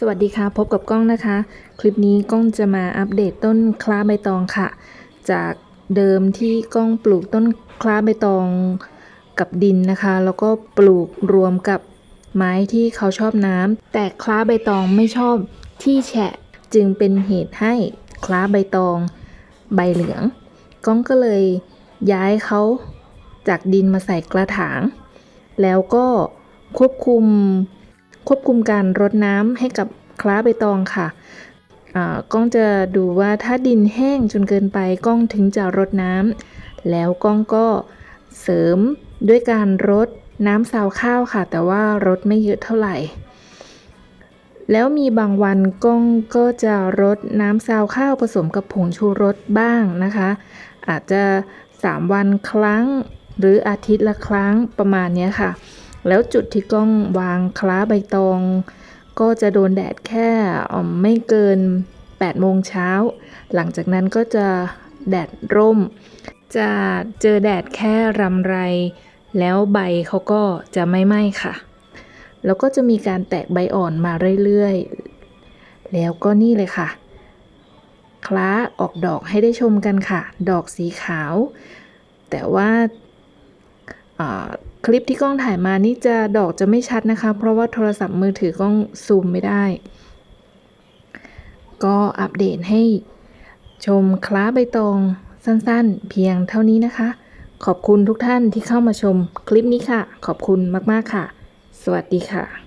สวัสดีค่ะ พบกับกล้องนะคะ คลิปนี้กล้องจะมาอัปเดตต้นคล้าใบตองค่ะ จากเดิมที่กล้องปลูกต้นคล้าใบตองกับดินนะคะ แล้วก็ปลูกรวมกับไม้ที่เขาชอบน้ำแต่คล้าใบตองไม่ชอบที่แฉะจึงเป็นเหตุให้คล้าใบตองใบเหลือง ก้องก็เลยย้ายเขาจากดินมาใส่กระถาง แล้วก็ควบคุม ควบคุมการรดน้ำให้กับคล้าใบตองค่ะกล้องจะดูว่าถ้าดินแห้งจนเกินไปกล้องถึงจะรดน้ำแล้วกล้องก็เสริมด้วยการรดน้ำซาวข้าวค่ะ แต่ว่ารดไม่เยอะเท่าไหร่ แล้วมีบางวันกล้องก็จะรดน้ำซาวข้าวผสมกับผงชูรสบ้างนะคะ อาจจะ 3 วันครั้ง หรืออาทิตย์ละครั้งประมาณนี้ค่ะ แล้วจุดที่กล้องวางคล้าใบตอง ก็จะโดนแดดแค่ไม่เกิน8โมงเช้า หลังจากนั้นก็จะแดดร่ม จะเจอแดดแค่รำไร แล้วใบเขาก็จะไม่ไหม้ค่ะ แล้วก็จะมีการแตกใบอ่อนมาเรื่อยๆ แล้วก็นี่เลยค่ะ คล้าออกดอกให้ได้ชมกันค่ะ ดอกสีขาว แต่ว่าอ่า คลิปที่กล้องถ่ายมานี่จะดอกจะไม่ชัดนะคะ เพราะว่าโทรศัพท์มือถือกล้องซูมไม่ได้ ก็อัปเดตให้ชมคล้าใบตองสั้นๆ เพียงเท่านี้นะคะ ขอบคุณทุกท่านที่เข้ามาชมคลิปนี้ค่ะ ขอบคุณมากๆค่ะ สวัสดีค่ะ